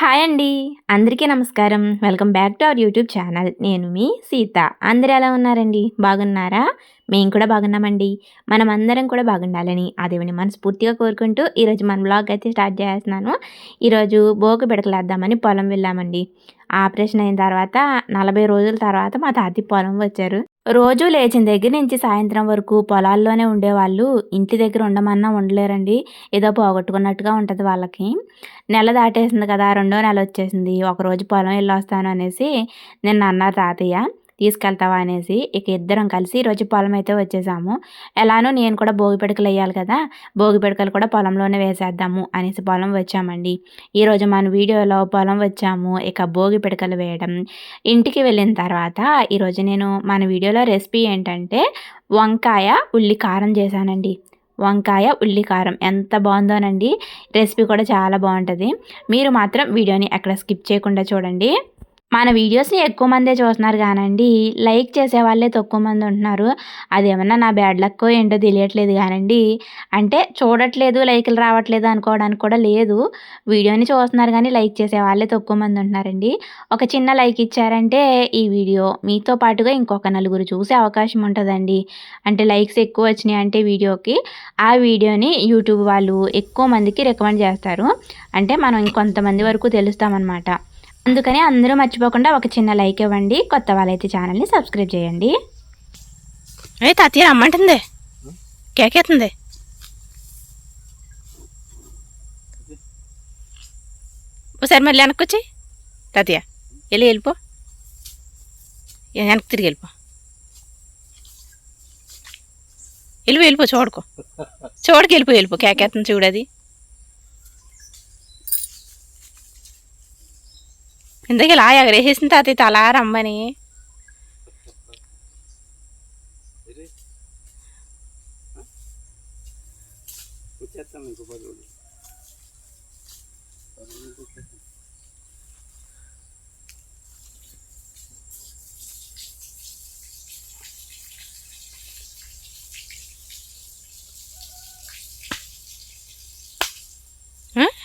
Hi అండి. అందరికీ నమస్కారం. Welcome back to our YouTube channel. నేను మీ సీత. అందరు ఎలా ఉన్నారండి? బాగున్నారా? మేము కూడా బాగున్నామండి. మనం అందరం కూడా బాగుండాలని ఆ దేవుని మనస్ఫూర్తిగా కోరుకుంటూ ఈరోజు మన బ్లాగ్ అయితే స్టార్ట్ చేస్తున్నాను. ఈరోజు బోకు బిడకలేద్దామని పొలం వెళ్ళామండి. ఆపరేషన్ అయిన తర్వాత నలభై రోజుల తర్వాత మా తాతి పొలం వచ్చారు. రోజు లేచిన దగ్గర నుంచి సాయంత్రం వరకు పొలాల్లోనే ఉండేవాళ్ళు. ఇంటి దగ్గర ఉండమన్నా ఉండలేరండి. ఏదో పోగొట్టుకున్నట్టుగా ఉంటుంది వాళ్ళకి. నెల దాటేసింది కదా రెండో నెల వచ్చేసింది. ఒకరోజు పొలం వెళ్ళి వస్తాను అనేసి నిన్న అన్నారు తాతయ్య. తీసుకెళ్తావా అనేసి ఇక ఇద్దరం కలిసి రోజు పొలం అయితే వచ్చేసాము. ఎలానో నేను కూడా భోగి పిడకలు వేయాలి కదా భోగి పిడకలు కూడా పొలంలోనే వేసేద్దాము అనేసి పొలం వచ్చామండి. ఈరోజు మన వీడియోలో పొలం వచ్చాము ఇక భోగి పిడకలు వేయడం. ఇంటికి వెళ్ళిన తర్వాత ఈరోజు నేను మన వీడియోలో రెసిపీ ఏంటంటే వంకాయ ఉల్లి కారం చేశానండి. వంకాయ ఉల్లి కారం ఎంత బాగుందోనండి. రెసిపీ కూడా చాలా బాగుంటుంది. మీరు మాత్రం వీడియోని ఎక్కడ స్కిప్ చేయకుండా చూడండి. మన వీడియోస్ని ఎక్కువ మందే చూస్తున్నారు కానండి లైక్ చేసే వాళ్ళే తక్కువ మంది ఉంటున్నారు. అదేమన్నా నా బ్యాడ్ లక్ ఏంటో తెలియట్లేదు కానండి. అంటే చూడట్లేదు లైకులు రావట్లేదు అనుకోవడానికి కూడా లేదు. వీడియోని చూస్తున్నారు కానీ లైక్ చేసే వాళ్ళే తక్కువ మంది ఉంటున్నారండి. ఒక చిన్న లైక్ ఇచ్చారంటే ఈ వీడియో మీతో పాటుగా ఇంకొక నలుగురు చూసే అవకాశం ఉంటుందండి. అంటే లైక్స్ ఎక్కువ వచ్చినాయి అంటే వీడియోకి ఆ వీడియోని యూట్యూబ్ వాళ్ళు ఎక్కువ మందికి రికమెండ్ చేస్తారు. అంటే మనం ఇంకొంతమంది వరకు తెలుస్తామన్నమాట. అందుకని అందరూ మర్చిపోకుండా ఒక చిన్న లైక్ ఇవ్వండి. కొత్త వాళ్ళైతే ఛానల్ని సబ్స్క్రైబ్ చేయండి. ఏ తాతయ్య రమ్మంటుంది? కేకేస్తుంది ఒకసారి మళ్ళీ వెనక్కి వచ్చి. తాతయ్య వెళ్ళి వెళ్ళిపో. వెనక్కి తిరిగి వెళ్ళిపో. వెళ్ళిపో వెళ్ళిపో చూడుకో. చూడకి వెళ్ళిపో వెళ్ళిపో. కేకేస్తుంది చూడది ఎందుకు ఇలా ఎగరేసేసిన తాత తలా రమ్మని.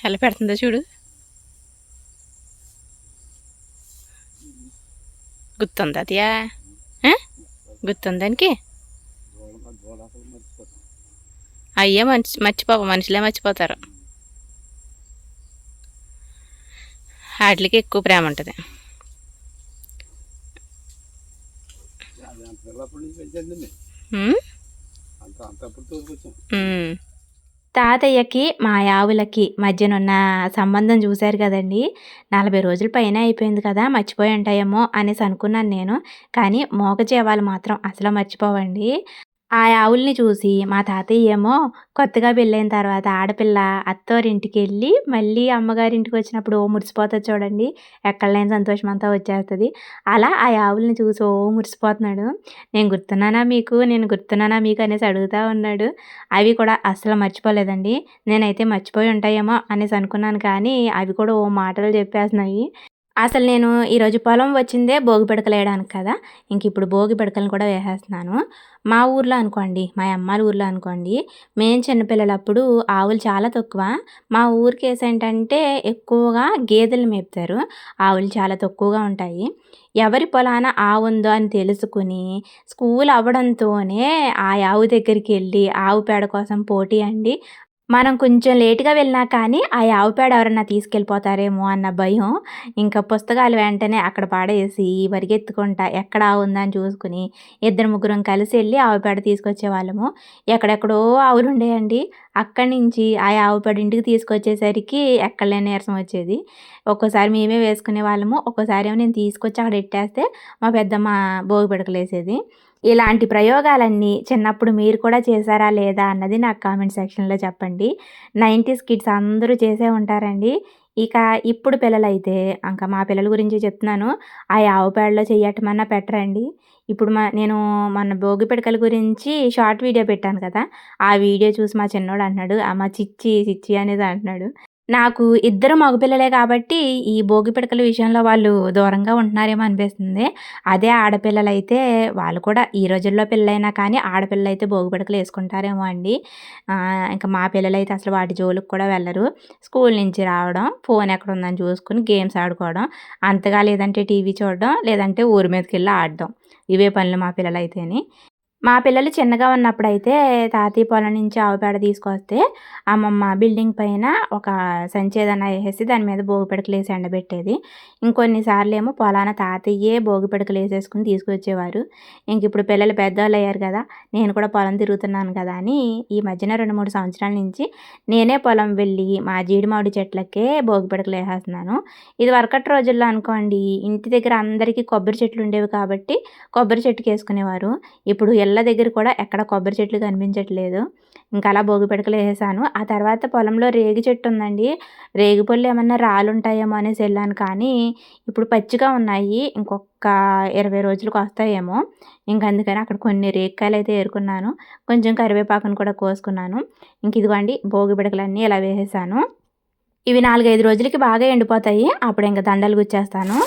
ఎలా పెడుతుందో చూడు. గుర్తుంది అదియా గుర్తుంది దానికి అయ్యే మనిషి మర్చిపో మనుషులే మర్చిపోతారు. వాటికి ఎక్కువ ప్రేమ ఉంటుంది. తాతయ్యకి మా ఆవులకి మధ్యనున్న సంబంధం చూశారు కదండి. నలభై రోజుల పైన అయిపోయింది కదా మర్చిపోయి ఉంటాయేమో అనేసి అనుకున్నాను నేను. కానీ మోగజీవాలు మాత్రం అసలు మర్చిపోవండి. ఆ ఆవుల్ని చూసి మా తాతయ్య ఏమో కొత్తగా పెళ్ళైన తర్వాత ఆడపిల్ల అత్తవారింటికి వెళ్ళి మళ్ళీ అమ్మగారింటికి వచ్చినప్పుడు ఓ మురిసిపోతుంది చూడండి ఎక్కడ లేని సంతోషం అంతా వచ్చేస్తుంది. అలా ఆ ఆవుల్ని చూసి ఓ మురిసిపోతున్నాడు. నేను గుర్తున్నానా మీకు? నేను గుర్తున్నానా మీకు? అనేసి అడుగుతూ ఉన్నాడు. అవి కూడా అసలు మర్చిపోలేదండి. నేనైతే మర్చిపోయి ఉంటాయేమో అనేసి అనుకున్నాను కానీ అవి కూడా ఓ మాటలు చెప్పేస్తున్నాయి. అసలు నేను ఈరోజు పొలం వచ్చిందే భోగి పిడకలు వేయడానికి కదా. ఇంక ఇప్పుడు భోగి పిడకలను కూడా వేసేస్తున్నాను. మా ఊర్లో అనుకోండి మా అమ్మాల ఊర్లో అనుకోండి మేము చిన్నపిల్లలప్పుడు ఆవులు చాలా తక్కువ. మా ఊరికి ఏంటంటే ఎక్కువగా గేదెలు మేపుతారు. ఆవులు చాలా తక్కువగా ఉంటాయి. ఎవరి పొలాన ఆవు ఉందో అని తెలుసుకుని స్కూల్ అవ్వడంతోనే ఆ ఆవు దగ్గరికి వెళ్ళి ఆవు పేడ కోసం పోటీ అండి. మనం కొంచెం లేటుగా వెళ్ళినా కానీ ఆ ఆవు పేడ ఎవరన్నా తీసుకెళ్ళిపోతారేమో అన్న భయం. ఇంకా పుస్తకాలు వెంటనే అక్కడ పాడేసి పరిగెత్తుకుంటా ఎక్కడ ఉందని చూసుకుని ఇద్దరు ముగ్గురం కలిసి వెళ్ళి ఆవు పేడ తీసుకొచ్చేవాళ్ళము. ఎక్కడెక్కడో ఆవులు ఉండేయండి. అక్కడి నుంచి ఆ ఆవు పేడ ఇంటికి తీసుకొచ్చేసరికి ఎక్కడలేని నీరసం వచ్చేది. ఒక్కోసారి మేమే వేసుకునే వాళ్ళము. ఒక్కోసారి ఏమో నేను తీసుకొచ్చి అక్కడ ఇట్టేస్తే మా పెద్దమ్మ భోగి పిడకలేసేది. ఇలాంటి ప్రయోగాలన్నీ చిన్నప్పుడు మీరు కూడా చేశారా లేదా అన్నది నాకు కామెంట్ సెక్షన్లో చెప్పండి. నైంటీస్ కిడ్స్ అందరూ చేసే ఉంటారండి. ఇక ఇప్పుడు పిల్లలైతే ఇంకా మా పిల్లల గురించి చెప్తున్నాను. ఆ ఆవు పేడలో చెయ్యటమన్నా పెట్టరండి. ఇప్పుడు మా నేను మన భోగి పిడకల గురించి షార్ట్ వీడియో పెట్టాను కదా ఆ వీడియో చూసి మా చిన్నోడు అంటున్నాడు మా చిచ్చి చిచ్చి అనేది అంటున్నాడు. నాకు ఇద్దరు మగపిల్లలే కాబట్టి, ఈ భోగి పిడకల విషయంలో వాళ్ళు దూరంగా ఉంటున్నారేమో అనిపిస్తుంది. అదే ఆడపిల్లలైతే వాళ్ళు కూడా ఈ రోజుల్లో పిల్లలైనా కానీ ఆడపిల్లలైతే భోగి పిడకలు వేసుకుంటారేమో అండి. ఇంకా ఇంక మా పిల్లలైతే అసలు వాటి జోలికి కూడా వెళ్ళరు. స్కూల్ నుంచి రావడం, ఫోన్ ఎక్కడ ఉందని చూసుకొని గేమ్స్ ఆడుకోవడం, అంతగా లేదంటే టీవీ చూడడం, లేదంటే ఊరి మీదకి వెళ్ళి ఆడడం. ఇవే పనులు మా పిల్లలైతేని. మా పిల్లలు చిన్నగా ఉన్నప్పుడైతే తాతయ్య పొలం నుంచి ఆవు పేడ తీసుకొస్తే అమ్మమ్మ బిల్డింగ్ పైన ఒక సంచి ఏదైనా దాని మీద భోగి పిడకలేసి ఎండబెట్టేది. ఇంకొన్ని ఏమో పొలాన తాతయ్యే భోగి పిడకలు వేసేసుకుని తీసుకొచ్చేవారు. ఇంక ఇప్పుడు పిల్లలు పెద్దోళ్ళయ్యారు కదా! నేను కూడా పొలం తిరుగుతున్నాను కదా! అని ఈ మధ్యన 2, 3 సంవత్సరాల నుంచి నేనే పొలం వెళ్ళి మా జీడిమామిడి చెట్లకే భోగి పిడకలు వేసేస్తున్నాను ఇది వరకటి రోజుల్లో అనుకోండి ఇంటి దగ్గర అందరికీ కొబ్బరి చెట్లు ఉండేవి కాబట్టి కొబ్బరి చెట్టుకేసుకునేవారు. ఇప్పుడు ఇళ్ళ దగ్గర కూడా ఎక్కడ కొబ్బరి చెట్లు కనిపించట్లేదు. ఇంకా అలా భోగి పిడకలేసేసాను. ఆ తర్వాత పొలంలో రేగి చెట్టు ఉందండి. రేగి పళ్ళు ఏమన్నా రాలుంటాయేమో అనేసి వెళ్ళాను కానీ, ఇప్పుడు పచ్చిగా ఉన్నాయి. ఇంకొక ఇరవై రోజులకు వస్తాయేమో. ఇంక అందుకని అక్కడ కొన్ని రేగికాయలైతే ఏరుకున్నాను. కొంచెం కరివేపాకును కూడా కోసుకున్నాను. ఇంక ఇదిగోండి భోగి పిడకలన్నీ ఇలా వేసేసాను. ఇవి 4, 5 రోజులకి బాగా ఎండిపోతాయి. అప్పుడు ఇంకా దండలు గుచ్చేస్తాను.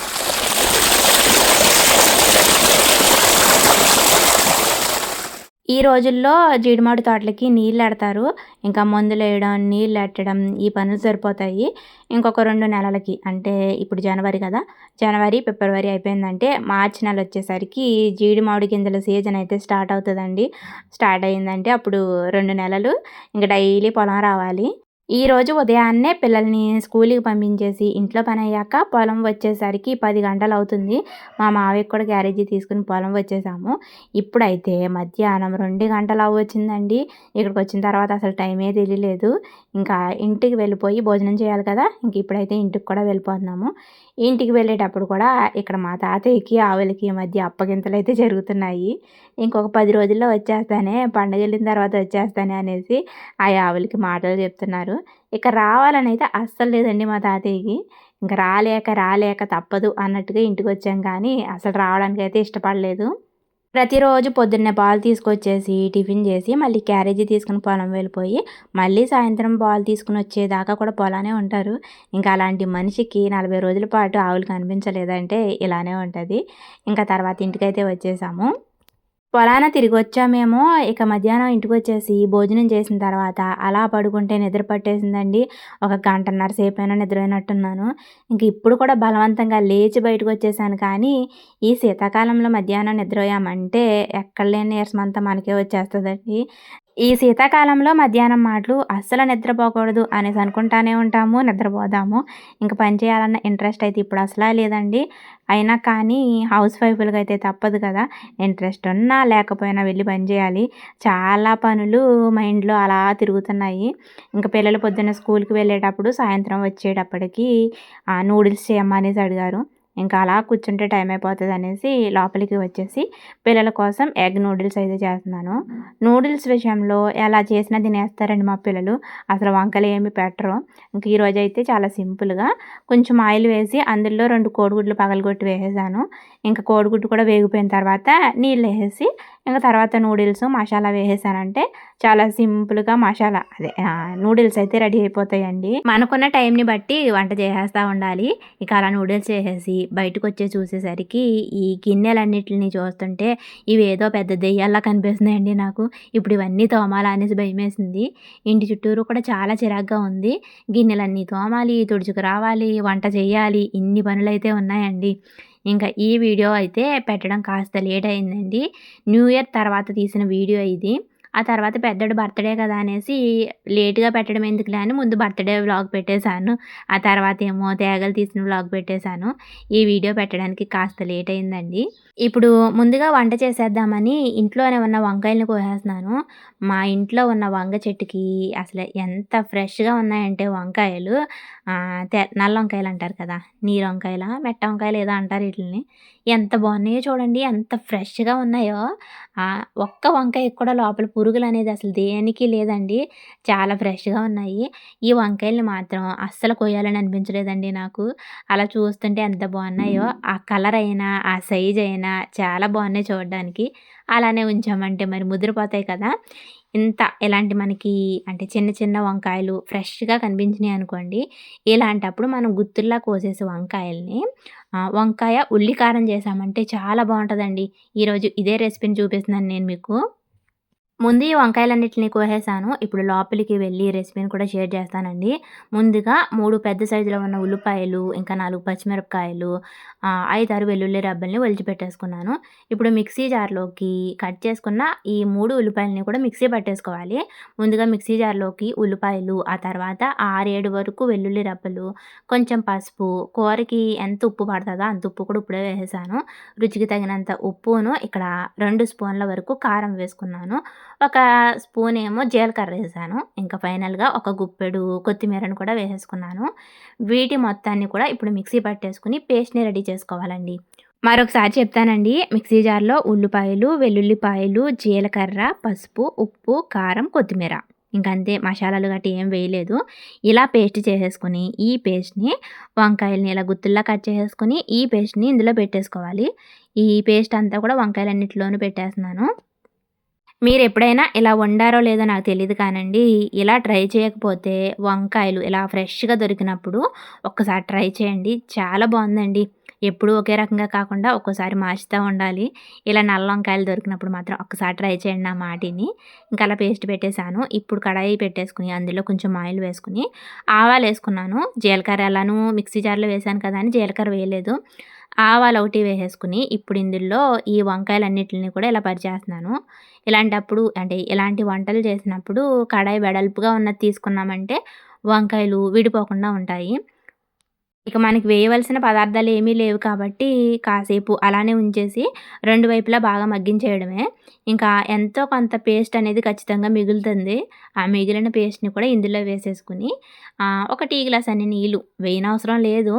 ఈ రోజుల్లో జీడిమాడు తోటలకి నీళ్ళు ఎడతారు ఇంకా మందులు వేయడం నీళ్ళు ఎట్టడం ఈ పనులు సరిపోతాయి. ఇంకొక రెండు నెలలకి అంటే ఇప్పుడు జనవరి కదా! జనవరి, ఫిబ్రవరి అయిపోయిందంటే మార్చి నెల వచ్చేసరికి జీడిమామిడి గింజల సీజన్ అయితే స్టార్ట్ అవుతుందండి స్టార్ట్ అయిందంటే అప్పుడు రెండు నెలలు ఇంకా డైలీ పొలం రావాలి. ఈరోజు ఉదయాన్నే పిల్లల్ని స్కూల్కి పంపించేసి ఇంట్లో పని అయ్యాక పొలం వచ్చేసరికి పది గంటలు అవుతుంది మా మావయ్య కూడా క్యారేజీ తీసుకుని పొలం వచ్చేసాము. ఇప్పుడైతే మధ్యాహ్నం రెండు గంటలు వచ్చిందండి ఇక్కడికి వచ్చిన తర్వాత అసలు టైమే తెలియలేదు. ఇంకా ఇంటికి వెళ్ళిపోయి భోజనం చేయాలి కదా! ఇంక ఇప్పుడైతే ఇంటికి కూడా వెళ్ళిపోతున్నాము. ఇంటికి వెళ్ళేటప్పుడు కూడా ఇక్కడ మా తాతయ్యకి, ఆవులకి మధ్య అప్పగింతలు అయితే జరుగుతున్నాయి. ఇంకొక పది రోజుల్లో వచ్చేస్తానే, పండగెళ్ళిన తర్వాత వచ్చేస్తానే అనేసి ఆ ఆవులకి మాటలు చెప్తున్నారు. ఇక రావాలనైతే అస్సలు లేదండి మా తాతయ్యకి. ఇంక రాలేక, రాలేక తప్పదు అన్నట్టుగా ఇంటికి వచ్చాం కానీ అసలు రావడానికైతే ఇష్టపడలేదు. ప్రతిరోజు పొద్దున్నే పాలు తీసుకొచ్చేసి, టిఫిన్ చేసి, మళ్ళీ క్యారేజీ తీసుకుని పొలం వెళ్ళిపోయి, మళ్ళీ సాయంత్రం పాలు తీసుకొనొచ్చేదాకా కూడా పొలానే ఉంటారు. ఇంకా అలాంటి మనిషికి 40 రోజుల పాటు ఆవులు కనిపించలేదంటే ఇలానే ఉంటుంది ఇంకా తర్వాత ఇంటికైతే వచ్చేసాము. పొలాన తిరిగొచ్చామేమో ఇక మధ్యాహ్నం ఇంటికి వచ్చేసి భోజనం చేసిన తర్వాత అలా పడుకుంటే నిద్ర పట్టేసిందండి. ఒక గంటన్నర సేపైనా నిద్రపోయినట్టున్నాను. ఇంక ఇప్పుడు కూడా బలవంతంగా లేచి బయటకు వచ్చేసాను కానీ, ఈ శీతాకాలంలో మధ్యాహ్నం నిద్రపోయామంటే ఎక్కడ లేని నీరసమంతా మనకే వచ్చేస్తుందండి ఈ శీతాకాలంలో మధ్యాహ్నం మాటలు అస్సలు నిద్రపోకూడదు అనేసి అనుకుంటానే ఉంటాము. నిద్రపోదాము. ఇంక పని చేయాలన్న ఇంట్రెస్ట్ అయితే ఇప్పుడు అసలా లేదండి. అయినా కానీ హౌస్ వైఫ్‌లకైతే తప్పదు కదా! ఇంట్రెస్ట్ ఉన్నా లేకపోయినా వెళ్ళి పని చేయాలి. చాలా పనులు మైండ్‌లో అలా తిరుగుతున్నాయి. ఇంకా పిల్లలు పొద్దున్న స్కూల్కి వెళ్ళేటప్పుడు, సాయంత్రం వచ్చేటప్పటికి నూడిల్స్ చేయమ్మా అనేసి అడిగారు. ఇంకా అలా కూర్చుంటే టైం అయిపోతుంది అనేసి లోపలికి వచ్చేసి పిల్లల కోసం ఎగ్ నూడిల్స్ అయితే చేస్తున్నాను. నూడిల్స్ విషయంలో ఎలా చేసినా తినేస్తారండి మా పిల్లలు. అసలు వంకలు ఏమి పెట్టరు. ఇంక అయితే చాలా సింపుల్‌గా కొంచెం ఆయిల్ వేసి అందులో రెండు కోడిగుడ్లు పగలగొట్టి వేసేసాను. ఇంకా కోడిగుడ్డు కూడా వేగిపోయిన తర్వాత నీళ్ళు వేసేసి ఇంకా తర్వాత నూడిల్స్, మసాలా వేసేసానంటే చాలా సింపుల్‌గా మసాలా అదే నూడిల్స్ అయితే రెడీ అయిపోతాయండి. మనకున్న టైంని బట్టి వంట చేసేస్తా ఉండాలి. ఇక అలా నూడిల్స్ చేసేసి బయటకొచ్చి చూసేసరికి ఈ గిన్నెలన్నిటిని చూస్తుంటే ఇవేదో పెద్ద దెయ్యాల్లా కనిపిస్తున్నాయండి నాకు. ఇప్పుడు ఇవన్నీ తోమాలా అనేసి భయమేసింది. ఇంటి చుట్టూరు కూడా చాలా చిరాగ్గా ఉంది. గిన్నెలన్నీ తోమాలి, తుడుచుకు రావాలి, వంట చేయాలి ఇన్ని పనులైతే ఉన్నాయండి. ఇంకా ఈ వీడియో అయితే పెట్టడం కాస్త లేట్ అయిందండి. న్యూ ఇయర్ తర్వాత తీసిన వీడియో ఇది. ఆ తర్వాత పెద్దడు బర్త్‌డే కదా అనేసి లేట్‌గా పెట్టడం ఎందుకులే అని ముందు బర్త్‌డే వ్లాగ్ పెట్టేశాను ఆ తర్వాత ఏమో తేగలు తీసిన వ్లాగ్ పెట్టేశాను ఈ వీడియో పెట్టడానికి కాస్త లేట్ అయిందండి. ఇప్పుడు ముందుగా వంట చేసేద్దామని ఇంట్లోనే ఉన్న వంకాయలను కోసేస్తున్నాను. మా ఇంట్లో ఉన్న వంగ చెట్టుకి అసలు ఎంత ఫ్రెష్‌గా ఉన్నాయంటే వంకాయలు తె నల్ల వంకాయలు అంటారు కదా! నీరు వంకాయల మెట్ట వంకాయలు ఏదో అంటారు వీటిని ఎంత బాగున్నాయో చూడండి. ఎంత ఫ్రెష్‌గా ఉన్నాయో. ఒక్క వంకాయ కూడా లోపల పురుగులనేది అసలు దేనికి లేదండి. చాలా ఫ్రెష్‌గా ఉన్నాయి. ఈ వంకాయల్ని మాత్రం అస్సలు కొయ్యాలని అనిపించలేదండి నాకు. అలా చూస్తుంటే ఎంత బాగున్నాయో. ఆ కలర్ అయినా, ఆ సైజ్ అయినా చాలా బాగున్నాయి చూడడానికి. అలానే ఉంచామంటే మరి ముదిరిపోతాయి కదా! ఇంత ఎలాంటి మనకి అంటే చిన్న చిన్న వంకాయలు ఫ్రెష్‌గా కనిపించినాయి అనుకోండి. ఇలాంటప్పుడు మనం గుత్తుల్లా కోసేసి వంకాయల్ని వంకాయ ఉల్లి కారం చేశామంటే చాలా బావుంటదండి. ఈరోజు ఇదే రెసిపీని చూపిస్తున్నాను నేను మీకు. ముందు ఈ వంకాయలన్నింటినీ కోసేసాను. ఇప్పుడు లోపలికి వెళ్ళి రెసిపీని కూడా షేర్ చేస్తానండి. ముందుగా మూడు పెద్ద సైజులో ఉన్న ఉల్లిపాయలు, ఇంకా నాలుగు పచ్చిమిరపకాయలు, ఐదు ఆరు వెల్లుల్లి రబ్బల్ని ఒలిచిపెట్టేసుకున్నాను. ఇప్పుడు మిక్సీ జార్‌లోకి కట్ చేసుకున్న ఈ మూడు ఉల్లిపాయలని కూడా మిక్సీ పట్టేసుకోవాలి. ముందుగా మిక్సీ జార్‌లోకి ఉల్లిపాయలు, ఆ తర్వాత 6, 7 వరకు వెల్లుల్లి రబ్బలు కొంచెం పసుపు, కూరకి ఎంత ఉప్పు పడుతుందో అంత ఉప్పు కూడా ఇప్పుడే వేసేసాను. రుచికి తగినంత ఉప్పును, ఇక్కడ రెండు స్పూన్ల వరకు కారం వేసుకున్నాను. ఒక స్పూన్ ఏమో జీలకర్ర వేసాను. ఇంకా ఫైనల్‌గా ఒక గుప్పెడు కొత్తిమీరను కూడా వేసేసుకున్నాను. వీటి మొత్తాన్ని కూడా ఇప్పుడు మిక్సీ పట్టేసుకుని పేస్ట్‌ని రెడీ చేసుకోవాలండి. మరొకసారి చెప్తానండి. మిక్సీ జార్‌లో ఉల్లిపాయలు, వెల్లుల్లిపాయలు, జీలకర్ర, పసుపు, ఉప్పు, కారం, కొత్తిమీర. ఇంకంతే మసాలాలు గట్టి ఏం వేయలేదు. ఇలా పేస్ట్ చేసేసుకుని ఈ పేస్ట్‌ని వంకాయల్ని ఇలా గుత్తుల్లా కట్ చేసేసుకుని ఈ పేస్ట్‌ని ఇందులో పెట్టేసుకోవాలి. ఈ పేస్ట్ అంతా కూడా వంకాయలన్నిటిలోనూ పెట్టేస్తున్నాను. మీరు ఎప్పుడైనా ఇలా వండారో లేదో నాకు తెలియదు కానండి. ఇలా ట్రై చేయకపోతే వంకాయలు ఇలా ఫ్రెష్‌గా దొరికినప్పుడు ఒక్కసారి ట్రై చేయండి. చాలా బాగుందండి ఎప్పుడూ ఒకే రకంగా కాకుండా ఒక్కోసారి మార్చుతా ఉండాలి. ఇలా నల్ల వంకాయలు దొరికినప్పుడు మాత్రం ఒక్కసారి ట్రై చేయండి నా మాటిని. ఇంకా అలా పేస్ట్ పెట్టేసాను. ఇప్పుడు కడాయి పెట్టేసుకుని అందులో కొంచెం ఆయిల్ వేసుకుని ఆవాలు వేసుకున్నాను జీలకర్ర ఎలానూ మిక్సీ జార్‌లో వేసాను కదా అని జీలకర్ర వేయలేదు. ఆవాలు ఒకటి వేసేసుకుని ఇప్పుడు ఇందులో ఈ వంకాయలన్నిటిని కూడా ఇలా పరిచేస్తున్నాను. ఇలాంటప్పుడు అంటే ఇలాంటి వంటలు చేసినప్పుడు కడాయి వెడల్పుగా ఉన్నది తీసుకున్నామంటే వంకాయలు విడిపోకుండా ఉంటాయి. ఇక మనకి వేయవలసిన పదార్థాలు ఏమీ లేవు కాబట్టి కాసేపు అలానే ఉంచేసి రెండు వైపులా బాగా మగ్గించేయడమే. ఇంకా ఎంతో కొంత పేస్ట్ అనేది ఖచ్చితంగా మిగులుతుంది. ఆ మిగిలిన పేస్ట్‌ని కూడా ఇందులో వేసేసుకుని ఒక టీ గ్లాస్ అన్ని నీళ్ళు వేయనవసరం లేదు.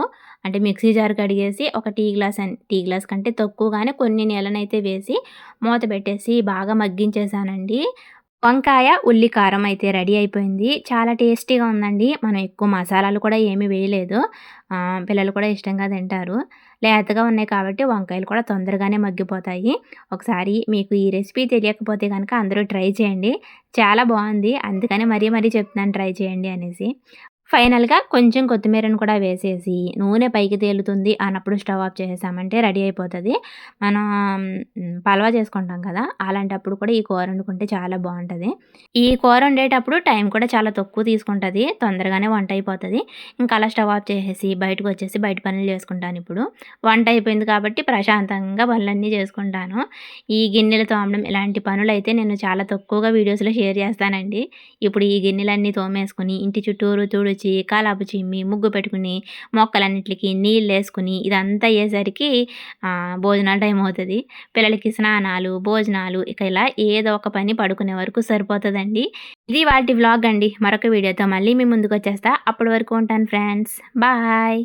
అంటే మిక్సీ జార్ కడిగేసి ఒక టీ గ్లాస్ అని టీ గ్లాస్ కంటే తక్కువగానే కొన్ని నీళ్ళనైతే వేసి మూత పెట్టేసి బాగా మగ్గించేసానండి. వంకాయ, ఉల్లి కారం అయితే రెడీ అయిపోయింది. చాలా టేస్టీగా ఉందండి. మనం ఎక్కువ మసాలాలు కూడా ఏమీ వేయలేదు. పిల్లలు కూడా ఇష్టంగా తింటారు. లేతగా ఉన్నాయి కాబట్టి వంకాయలు కూడా తొందరగానే మగ్గిపోతాయి. ఒకసారి మీకు ఈ రెసిపీ తెలియకపోతే కనుక అందరూ ట్రై చేయండి. చాలా బాగుంది అందుకని మరీ మరీ చెప్తున్నాను ట్రై చేయండి అనేసి. ఫైనల్‌గా కొంచెం కొత్తిమీరను కూడా వేసేసి నూనె పైకి తేలుతుంది అన్నప్పుడు స్టవ్ ఆఫ్ చేసేసామంటే రెడీ అయిపోతుంది మనం హ్మ్, చేసుకుంటాం కదా! అలాంటప్పుడు కూడా ఈ కూర వండుకుంటే చాలా బాగుంటుంది ఈ కూర వండేటప్పుడు టైం కూడా చాలా తక్కువ తీసుకుంటుంది తొందరగానే వంట అయిపోతుంది ఇంకా అలా స్టవ్ ఆఫ్ చేసేసి బయటకొచ్చేసి బయట పనులు చేసుకుంటాను ఇప్పుడు వంట అయిపోయింది కాబట్టి ప్రశాంతంగా పనులన్నీ చేసుకుంటాను. ఈ గిన్నెలు తోమడం ఇలాంటి పనులైతే నేను చాలా తక్కువగా వీడియోస్‌లో షేర్ చేస్తానండి. ఇప్పుడు ఈ గిన్నెలన్నీ తోమేసుకుని ఇంటి చుట్టూరు తుడిచి, కాలాపు చిమ్మి, ముగ్గు పెట్టుకుని, మొక్కలన్నింటికి నీళ్ళు వేసుకుని ఇదంతా అయ్యేసరికి భోజనాలు భోజనాల టైం అవుతుంది పిల్లలకి స్నానాలు, భోజనాలు ఇక ఇలా ఏదో ఒక పని పడుకునే వరకు సరిపోతుందండి ఇది వాటి వ్లాగ్ అండి. మరొక వీడియోతో మళ్ళీ మీ ముందుకొచ్చేస్తా. అప్పటి వరకు ఉంటాను ఫ్రెండ్స్. బాయ్.